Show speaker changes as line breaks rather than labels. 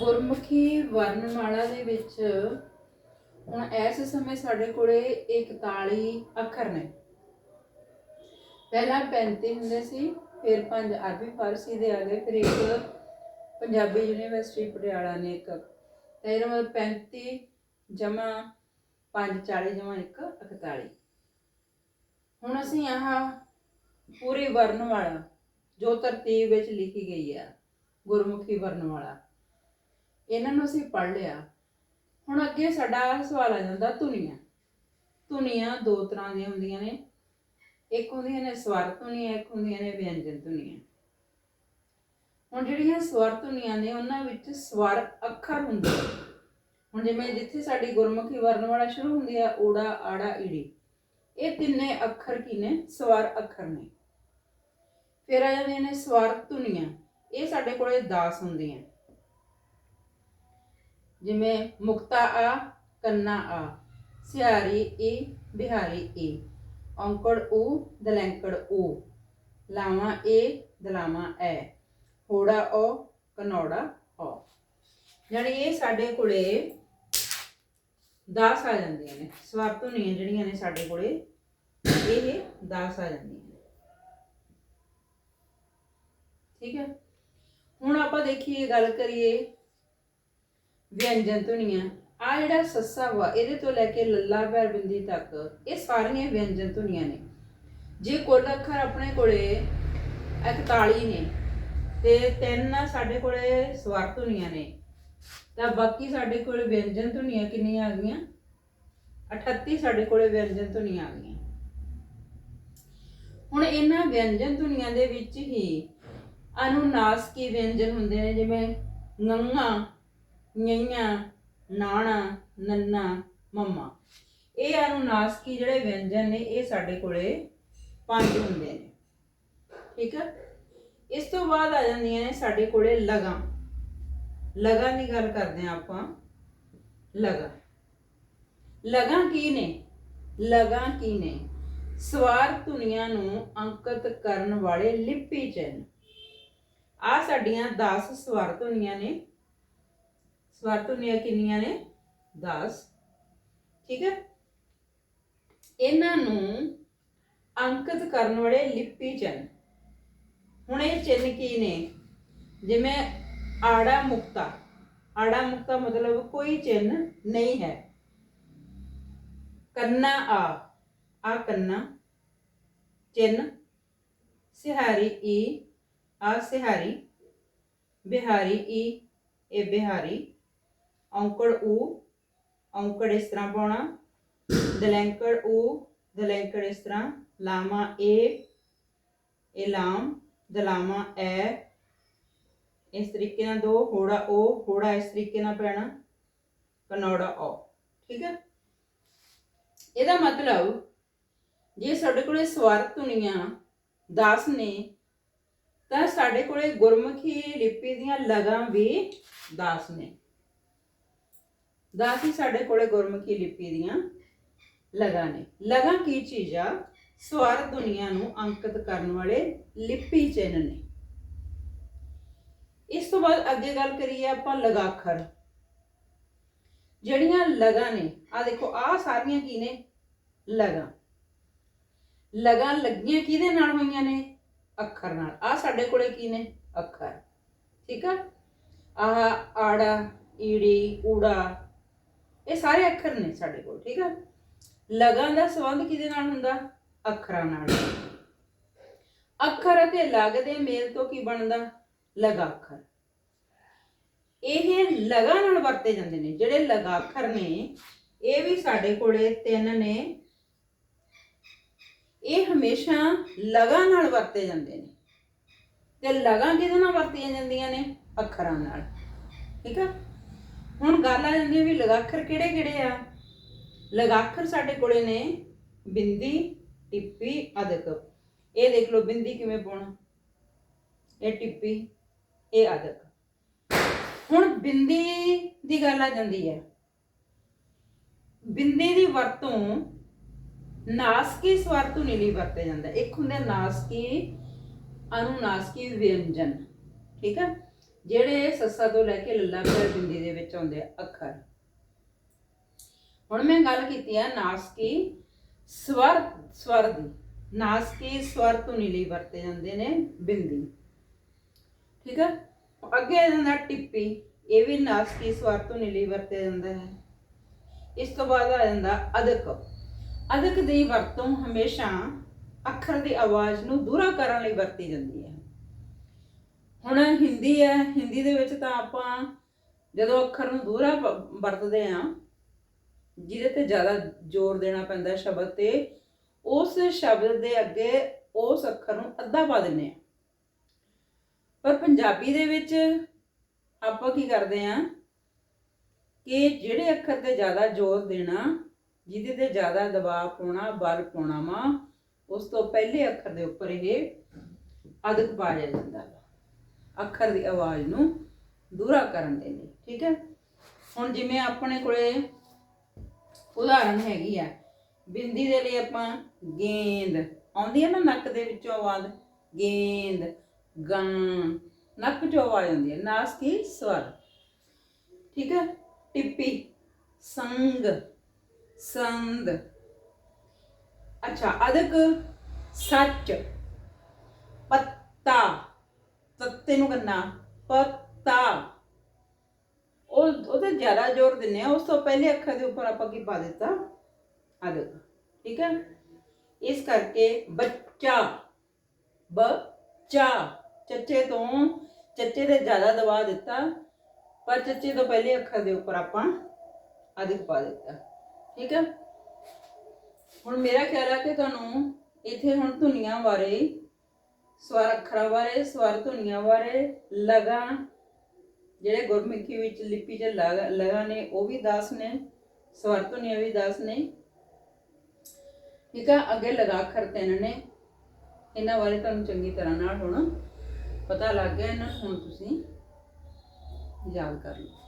ਗੁਰਮੁਖੀ ਵਰਣਮਾਲਾ ਦੇ ਵਿੱਚ ਹੁਣ ਇਸ ਸਮੇਂ ਸਾਡੇ ਕੋਲੇ 41 ਅੱਖਰ ਨੇ। ਪਹਿਲਾਂ 35 ਹੁੰਦੇ ਸੀ, ਫਿਰ ਪੰਜ ਅਰਬੀ ਫਾਰਸੀ ਦੇ ਆ ਗਏ, ਫਿਰ ਇੱਕ ਪੰਜਾਬੀ ਯੂਨੀਵਰਸਿਟੀ ਪਟਿਆਲਾ ਨੇ ਇੱਕ। ਤਾਂ ਇਹਦਾ ਮਤਲਬ 35 ਜਮਾ 5 40 ਜਮਾ 1 41 ਹੁਣ ਅਸੀਂ ਆਹ ਪੂਰੀ ਵਰਣਮਾਲਾ ਜੋ ਤਰਤੀਬ ਵਿੱਚ ਲਿਖੀ ਗਈ ਹੈ ਗੁਰਮੁਖੀ ਵਰਣਮਾਲਾ ਇਹਨਾਂ ਨੂੰ ਅਸੀਂ ਪੜ੍ਹ ਲਿਆ। ਹੁਣ ਅੱਗੇ ਸਾਡਾ ਸਵਾਲ ਆ ਜਾਂਦਾ ਧੁਨੀਆਂ। ਧੁਨੀਆਂ ਦੋ ਤਰ੍ਹਾਂ ਦੀਆਂ ਹੁੰਦੀਆਂ ਨੇ। ਇੱਕ ਹੁੰਦੀਆਂ ਨੇ ਸਵਰ ਧੁਨੀਆਂ, ਇੱਕ ਹੁੰਦੀਆਂ ਨੇ ਵਿਅੰਜਨ ਧੁਨੀਆਂ। ਹੁਣ ਜਿਹੜੀਆਂ ਸਵਰ ਧੁਨੀਆਂ ਨੇ, ਉਹਨਾਂ ਵਿੱਚ ਸਵਰ ਅੱਖਰ ਹੁੰਦੇ ਨੇ। ਹੁਣ ਜਿਵੇਂ ਜਿੱਥੇ ਸਾਡੀ ਗੁਰਮੁਖੀ ਵਰਣਮਾਲਾ ਸ਼ੁਰੂ ਹੁੰਦੀ ਹੈ ਓੜਾ ਆੜਾ, ਈੜੀ। ਇਹ ਤਿੰਨੇ ਅੱਖਰ ਕੀ ਨੇ? ਸਵਰ ਅੱਖਰ ਨੇ। ਫਿਰ ਆ ਜਾਂਦੀਆਂ ਨੇ ਸਵਰ ਧੁਨੀਆਂ। ਇਹ ਸਾਡੇ ਕੋਲੇ 10 ਹੁੰਦੀਆਂ। ਜਿਵੇਂ ਮੁਕਤਾ ਆ, ਕੰਨਾ ਆ, ਸਿਹਾਰੀ ਈ, ਬਿਹਾਰੀ ਈ, ਔਂਕੜ ਊ, ਦਲੈਂਕੜ ਊ, ਲਾਵਾ ਏ, ਦਲਾਵਾ ਐ, ਹੋੜਾ ਓ, ਕਨੌੜਾ ਓ। ਜਾਣੀ ਇਹ ਸਾਡੇ ਕੋਲੇ 10 ਆ ਜਾਂਦੀਆਂ ਨੇ ਸਵਰ ਧੁਨੀਆਂ ਜਿਹੜੀਆਂ ਨੇ ਸਾਡੇ ਕੋਲੇ, ਇਹ 10 ਆ ਜਾਂਦੀਆਂ ਨੇ। ਠੀਕ ਹੈ? ਹੁਣ ਆਪਾਂ ਦੇਖੀਏ, ਗੱਲ ਕਰੀਏ ਵਿਅੰਜਨ ਧੁਨੀਆਂ। ਆ ਜਿਹੜਾ ਸੱਸਾ ਵਾ, ਇਹਦੇ ਤੋਂ ਲੈ ਕੇ ਲੱਲਾ ਪੈਰਬਿੰਦੀ ਤੱਕ, ਇਹ ਸਾਰੀਆਂ ਵਿਅੰਜਨ ਧੁਨੀਆਂ ਨੇ। ਜੇ ਕੁੱਲ ਅੱਖਰ ਆਪਣੇ ਕੋਲੇ 41 ਨੇ, ਤੇ ਤਿੰਨ ਸਾਡੇ ਕੋਲੇ ਸਵਰ ਧੁਨੀਆਂ ਨੇ। ਤਾਂ ਬਾਕੀ ਸਾਡੇ ਕੋਲੇ ਵਿਅੰਜਨ ਧੁਨੀਆਂ ਕਿੰਨੀਆਂ ਆ ਗਈਆਂ? 38 ਸਾਡੇ ਕੋਲੇ ਵਿਅੰਜਨ ਧੁਨੀਆਂ ਆ ਗਈਆਂ। ਹੁਣ ਇਹਨਾਂ ਵਿਅੰਜਨ ਧੁਨੀਆਂ ਦੇ ਵਿੱਚ ਹੀ ਅਨੁਨਾਸਕੀ ਵਿਅੰਜਨ ਹੁੰਦੇ ਨੇ, ਜਿਵੇਂ ਨੰਗਾ ਨਈਆਂ ਨਾਣਾ, ਨੰਨਾ, ਮੰਮਾ। ਇਹ ਅਨੁਨਾਸਕੀ ਜਿਹੜੇ ਵਿਅੰਜਨ ਨੇ, ਇਹ ਸਾਡੇ ਕੋਲੇ ਪੰਜ ਹੁੰਦੇ ਨੇ। ਠੀਕ ਹੈ ਇਸ ਤੋਂ ਬਾਅਦ ਆ ਜਾਂਦੀਆਂ ਨੇ ਸਾਡੇ ਕੋਲੇ ਲਗਾਂ। ਲਗਾਂ ਦੀ ਗੱਲ ਕਰਦੇ ਹਾਂ ਆਪਾਂ। ਲਗਾਂ। ਲਗਾਂ ਕੀ ਨੇ? ਲਗਾਂ ਕੀ ਨੇ? ਸਵਾਰ ਧੁਨੀਆਂ ਨੂੰ ਅੰਕਿਤ ਕਰਨ ਵਾਲੇ ਲਿਪੀ ਚਿੰਨ ਆ ਸਾਡੀਆਂ 10 ਸਵਰ ਧੁਨੀਆਂ ਨੇ। ਸਵਰ ਧੁਨੀਆਂ ਕਿੰਨੀਆਂ ਨੇ? 10 ਠੀਕ ਹੈ? ਇਹਨਾਂ ਨੂੰ ਅੰਕਿਤ ਕਰਨ ਵਾਲੇ ਲਿਪੀ ਚਿੰਨ। ਹੁਣ ਇਹ ਚਿੰਨ ਕੀ ਨੇ? ਜਿਵੇਂ ਆੜਾ ਮੁਕਤਾ। ਆੜਾ ਮੁਕਤਾ ਮਤਲਬ ਕੋਈ ਚਿੰਨ ਨਹੀਂ ਹੈ। ਕੰਨਾ ਆ। ਆ ਕੰਨਾ। ਚਿੰਨ। ਸਿਹਾਰੀ ਈ। ਆ ਸਿਹਾਰੀ। ਬਿਹਾਰੀ ਈ। ਇਹ ਬਿਹਾਰੀ। ਔਂਕੜ ਊ, ਔਂਕੜ ਇਸ ਤਰ੍ਹਾਂ ਪਾਉਣਾ। ਦਲੈਂਕੜ ਊ, ਦਲੈਂਕੜ ਇਸ ਤਰ੍ਹਾਂ। ਲਾਮਾ ਏ, ਇਹ ਲਾਮ, ਦਲਾਮਾ ਐ। ਇਸ ਤਰੀਕੇ ਨਾਲ ਦੋ, ਹੋੜਾ ਓ, ਹੋੜਾ ਇਸ ਤਰੀਕੇ ਨਾਲ ਪੈਣਾ। ਕਨੌੜਾ ਓ, ਠੀਕ ਹੈ ਇਹਦਾ ਮਤਲਬ, ਜੇ ਸਾਡੇ ਕੋਲੇ ਸਵਰ ਧੁਨੀਆਂ 10 ਨੇ, ਤਾਂ ਸਾਡੇ ਕੋਲੇ ਗੁਰਮੁਖੀ ਲਿਪੀ ਦੀਆਂ ਲਗਾਂ ਵੀ 10 ਨੇ। 10 ਹੀ ਸਾਡੇ ਕੋਲੇ ਗੁਰਮੁਖੀ ਲਿਪੀ ਦੀਆਂ ਲਗਾਂ ਨੇ। ਲਗਾਂ ਕੀ ਚੀਜ਼? ਆ ਸਵਰ ਦੁਨੀਆ ਨੂੰ ਅੰਕਿਤ ਕਰਨ ਵਾਲੇ ਲਿਪੀ ਚਿੰਨ ਨੇ। ਇਸ ਤੋਂ ਬਾਅਦ ਅੱਗੇ ਗੱਲ ਕਰੀਏ ਆਪਾਂ ਲਗਾਖਰ। ਜਿਹੜੀਆਂ ਲਗਾਂ ਨੇ ਆ ਦੇਖੋ ਆ ਸਾਰੀਆਂ ਕੀ ਨੇ? ਲਗਾਂ। ਲਗਾਂ ਲੱਗੀਆਂ ਕਿਹਦੇ ਨਾਲ ਹੋਈਆਂ ਨੇ? ਅੱਖਰ ਨਾਲ। ਆ ਸਾਡੇ ਕੋਲੇ ਕੀ ਨੇ? ਅੱਖਰ। ਠੀਕ ਆ? ਆਹ ਆੜਾ, ਈੜੀ, ਊੜਾ ਇਹ ਸਾਰੇ ਅੱਖਰ ਨੇ ਸਾਡੇ ਕੋਲ, ਠੀਕ ਆ? ਲਗਾਂ ਦਾ ਸੰਬੰਧ ਕਿਹਦੇ ਨਾਲ ਹੁੰਦਾ? ਅੱਖਰਾਂ ਨਾਲ। ਅੱਖਰ ਅਤੇ ਲਗ ਦੇ ਮੇਲ ਤੋਂ ਕੀ ਬਣਦਾ? ਲਗਾਖਰ ਇਹ ਲਗਾ ਨਾਲ ਵਰਤੇ ਜਾਂਦੇ ਨੇ, ਜਿਹੜੇ ਲਗਾਖਰ ਨੇ, ਇਹ ਵੀ ਸਾਡੇ ਕੋਲੇ ਤਿੰਨ ਨੇ। ਇਹ ਹਮੇਸ਼ਾ ਲਗਾ ਨਾਲ ਵਰਤੇ ਜਾਂਦੇ ਨੇ। ਤੇ ਲਗਾ ਕਿਹਦੇ ਨਾਲ ਵਰਤੀਆਂ ਜਾਂਦੀਆਂ ਨੇ? ਅੱਖਰਾਂ ਨਾਲ। ਠੀਕ ਆ? ਹੁਣ ਗੱਲ ਆ ਜਾਂਦੀ ਹੈ ਵੀ ਲਗਾਖਰ ਕਿਹੜੇ ਕਿਹੜੇ ਆ? ਲਗਾਖਰ ਸਾਡੇ ਕੋਲੇ ਨੇ ਬਿੰਦੀ, ਟਿੱਪੀ, ਅਦਕ। ਇਹ ਦੇਖ ਲਓ ਬਿੰਦੀ ਕਿਵੇਂ ਪਾਉਣਾ ਇਹ ਟਿੱਪੀ, ਇਹ ਅਦਕ। ਹੁਣ ਬਿੰਦੀ ਦੀ ਗੱਲ ਆ ਜਾਂਦੀ ਹੈ ਬਿੰਦੀ ਦੀ ਵਰਤੋਂ ਨਾਸਕੀ ਸਵਰ ਧੁਨੀ ਲਈ ਵਰਤਿਆ ਜਾਂਦਾ। ਇੱਕ ਹੁੰਦਾ ਨਾਸਕੀ, ਅਨੁਨਾਸਕੀ ਵਿਅੰਜਨ। ਠੀਕ ਹੈ ਜਿਹੜੇ ਸੱਸਾ ਤੋਂ ਲੈ ਕੇ ਲੱਲਾ ਤੱਕ ਬਿੰਦੀ ਦੇ ਵਿੱਚ ਆਉਂਦੇ ਆ, ਅੱਖਰ। ਹੁਣ ਮੈਂ ਗੱਲ ਕੀਤੀ ਆ ਨਾਸਕੀ ਸਵਰ ਸਵਰ ਦੀ। ਨਾਸਕੀ ਸਵਰ ਧੁਨੀ ਲਈ ਵਰਤੇ ਜਾਂਦੇ ਨੇ ਬਿੰਦੀ। ਠੀਕ ਹੈ ਅੱਗੇ ਆ ਜਾਂਦਾ ਟਿੱਪੀ, ਇਹ ਵੀ ਨਾਸਕੀ ਸਵਰ ਧੁਨੀ ਲਈ ਵਰਤਿਆ ਜਾਂਦਾ ਹੈ। ਇਸ ਤੋਂ ਬਾਅਦ ਆ ਜਾਂਦਾ ਅਦਕ। ਅਦਕ ਦੀ ਵਰਤੋਂ ਹਮੇਸ਼ਾ ਅੱਖਰ ਦੀ ਆਵਾਜ਼ ਨੂੰ ਦੂਰਾ ਕਰਨ ਲਈ ਵਰਤੀ ਜਾਂਦੀ ਹੈ। ਹੁਣ ਹਿੰਦੀ ਹੈ, ਹਿੰਦੀ ਦੇ ਵਿੱਚ ਤਾਂ ਆਪਾਂ ਜਦੋਂ ਅੱਖਰ ਨੂੰ ਦੂਹਰਾ ਵ- ਵਰਤਦੇ ਆ ਜਿਹਦੇ ਤੇ ਜ਼ਿਆਦਾ ਜ਼ੋਰ ਦੇਣਾ ਪੈਂਦਾ ਹੈ ਸ਼ਬਦ ਤੇ, ਉਸ ਸ਼ਬਦ ਦੇ ਅੱਗੇ ਉਸ ਅੱਖਰ ਨੂੰ ਅੱਧਾ ਪਾ ਦਿੰਦੇ ਆ ਪਰ ਪੰਜਾਬੀ ਦੇ ਵਿੱਚ ਆਪਾਂ ਕੀ ਕਰਦੇ ਆ ਕਿ ਜਿਹੜੇ ਅੱਖਰ ਤੇ ਜ਼ਿਆਦਾ ਜ਼ੋਰ ਦੇਣਾ, ਜਿਹਦੇ ਤੇ ਜ਼ਿਆਦਾ ਦਬਾਅ ਪਾਉਣਾ, ਬਲ ਪਾਉਣਾ ਵਾ, ਉਸ ਤੋਂ ਪਹਿਲੇ ਅੱਖਰ ਦੇ ਉੱਪਰ ਇਹ ਅਦਕ ਪਾਇਆ ਜਾਂਦਾ ਵਾ। ਅੱਖਰ ਦੀ ਆਵਾਜ਼ ਨੂੰ ਦੂਰਾ ਕਰਨ ਦੇ ਲਈ, ਠੀਕ ਹੈ? ਹੁਣ ਜਿਵੇਂ ਆਪਣੇ ਕੋਲੇ ਉਦਾਹਰਨ ਹੈਗੀ ਆ, ਬਿੰਦੀ ਦੇ ਲਈ ਆਪਾਂ ਗੇਂਦ, ਆਉਂਦੀ ਹੈ ਨਾ ਨੱਕ ਦੇ ਵਿੱਚੋਂ ਆਵਾਜ਼, ਗੇਂਦ, ਗਾਂ, ਨੱਕ ਚੋਂ ਆਵਾਜ਼ ਆਉਂਦੀ ਹੈ ਨਾਸ ਕੀ ਸਵਰ, ਠੀਕ ਹੈ? ਟਿੱਪੀ, ਸੰਗ, ਸੰਦ, ਅੱਛਾ, ਅਦਕ, ਸੱਚ, ਪੱਤਾ ਤੱਤੇ ਨੂੰ ਕਰਨਾ ਪੱਤਾ। ਉਹ, ਉਹਦੇ ਜ਼ਿਆਦਾ ਜ਼ੋਰ ਦਿੰਨੇ ਆ ਉਸ ਤੋਂ ਪਹਿਲੇ ਅੱਖਰ ਦੇ ਉੱਪਰ ਆਪਾਂ ਕੀ ਪਾ ਦਿੱਤਾ? ਅਦਕ ਠੀਕ ਹੈ? ਇਸ ਕਰਕੇ ਬੱਚਾ ਬੱਚਾ, ਚੱਚੇ ਤੋਂ, ਚੱਚੇ ਤੇ ਜ਼ਿਆਦਾ ਦਬਾ ਦਿੱਤਾ, ਪਰ ਚੱਚੇ ਤੋਂ ਪਹਿਲੇ ਅੱਖਰ ਦੇ ਉੱਪਰ ਆਪਾਂ ਅਦਕ ਪਾ ਦਿੱਤਾ, ਠੀਕ ਹੈ? ਹੁਣ ਮੇਰਾ ਖਿਆਲ ਆ ਕਿ ਤੁਹਾਨੂੰ ਇੱਥੇ ਹੁਣ ਧੁਨੀਆਂ ਬਾਰੇ ਸਵਰ ਅੱਖਰਾਂ ਬਾਰੇ, ਸਵਰ ਧੁਨੀਆਂ ਬਾਰੇ, ਲਗਾ, ਜਿਹੜੇ ਗੁਰਮੁਖੀ ਵਿੱਚ ਲਿਪੀ 'ਚ ਲਗਾ ਲਗਾ ਨੇ, ਉਹ ਵੀ 10 ਨੇ, ਸਵਰ ਧੁਨੀਆਂ ਵੀ 10 ਨੇ। ਠੀਕ ਆ, ਅੱਗੇ ਲਗਾ ਅੱਖਰ ਤਿੰਨ ਨੇ। ਇਹਨਾਂ ਬਾਰੇ ਤੁਹਾਨੂੰ ਚੰਗੀ ਤਰ੍ਹਾਂ ਨਾਲ ਹੁਣ ਪਤਾ ਲੱਗ ਗਿਆ ਇਹਨਾਂ ਨੂੰ, ਹੁਣ ਤੁਸੀਂ ਯਾਦ ਕਰ ਲਓ।